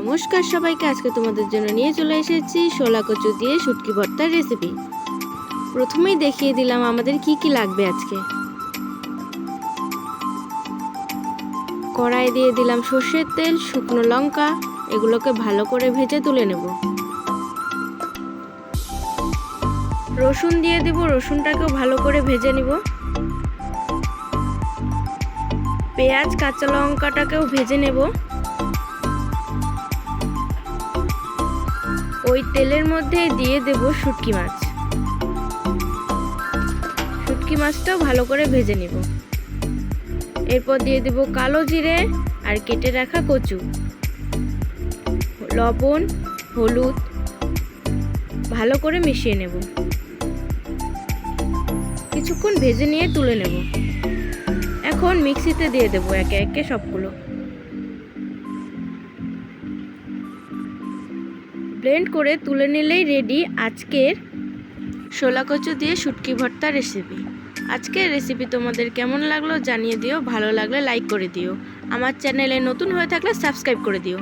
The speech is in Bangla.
নমস্কার সবাইকে, আজকে তোমাদের জন্য নিয়ে চলে এসেছি শোলা কচু দিয়ে শুটকি ভর্তার রেসিপি প্রথমেই দেখিয়ে দিলাম আমাদের কি কি লাগবে আজকে। কড়াই দিয়ে দিলাম সর্ষের তেল, শুকনো লঙ্কা, এগুলোকে ভালো করে ভেজে তুলে নেব। রসুন দিয়ে দিব, রসুনটাকেও ভালো করে ভেজে নিব। পেঁয়াজ, কাঁচা লঙ্কাটাকেও ভেজে নেব। ওই তেলের মধ্যে দিয়ে দেব শুটকি মাছ। শুটকি মাছটাও ভালো করে ভেজে নিব। এরপর দিয়ে দেব কালো জিরে আর কেটে রাখা কচু। লবণ, হলুদ ভালো করে মিশিয়ে নেব। কিছুক্ষণ ভেজে নিয়ে তুলে নেব। এখন মিক্সিতে দিয়ে দেবো একে একে সবগুলো। ব্লেন্ড করে তুলে নিলেই রেডি আজকের শোলা কচু দিয়ে শুটকি ভর্তা রেসিপি আজকের রেসিপি তোমাদের কেমন লাগল জানিয়ে দিও, ভালো লাগলে লাইক করে দিও। আমার চ্যানেলে নতুন হয়ে থাকলে সাবস্ক্রাইব করে দিও।